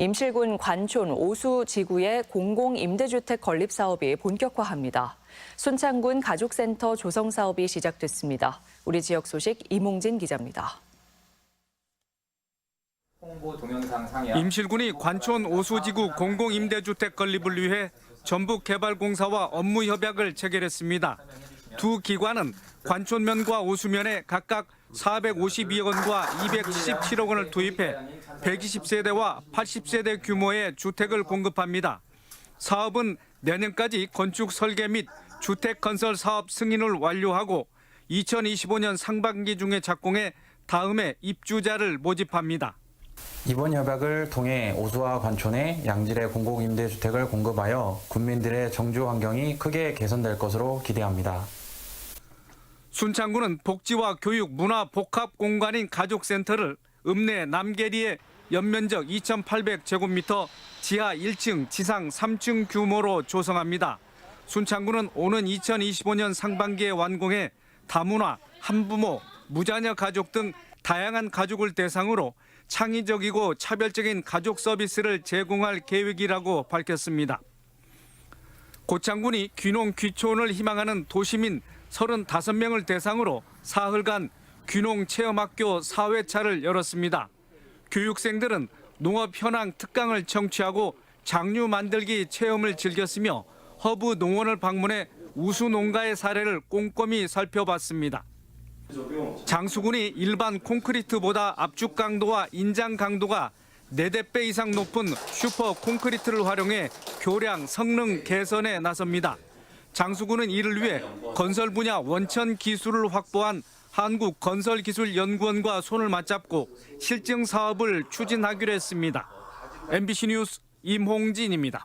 임실군 관촌 오수 지구의 공공 임대주택 건립 사업이 본격화합니다. 순창군 가족센터 조성 사업이 시작됐습니다. 우리 지역 소식 이몽진 기자입니다. 임실군이 관촌 오수지구 공공임대주택 건립을 위해 전북개발공사와 업무 협약을 체결했습니다. 두 기관은 관촌면과 오수면에 각각 452억 원과 277억 원을 투입해 120세대와 80세대 규모의 주택을 공급합니다. 사업은 내년까지 건축 설계 및 주택 건설 사업 승인을 완료하고 2025년 상반기 중에 착공해 다음해 입주자를 모집합니다. 이번 협약을 통해 오수와 관촌에 양질의 공공임대주택을 공급하여 군민들의 정주 환경이 크게 개선될 것으로 기대합니다. 순창구는 복지와 교육, 문화 복합 공간인 가족센터를 읍내 남계리의 연면적 2,800제곱미터, 지하 1층, 지상 3층 규모로 조성합니다. 순창구는 오는 2025년 상반기에 완공해 다문화, 한부모, 무자녀 가족 등 다양한 가족을 대상으로 창의적이고 차별적인 가족 서비스를 제공할 계획이라고 밝혔습니다. 고창군이 귀농 귀촌을 희망하는 도시민 35명을 대상으로 사흘간 귀농 체험학교 4회차를 열었습니다. 교육생들은 농업 현황 특강을 청취하고 장류 만들기 체험을 즐겼으며 허브 농원을 방문해 우수 농가의 사례를 꼼꼼히 살펴봤습니다. 장수군이 일반 콘크리트보다 압축 강도와 인장 강도가 4대 배 이상 높은 슈퍼 콘크리트를 활용해 교량 성능 개선에 나섭니다. 장수군은 이를 위해 건설 분야 원천 기술을 확보한 한국건설기술연구원과 손을 맞잡고 실증 사업을 추진하기로 했습니다. MBC 뉴스 임홍진입니다.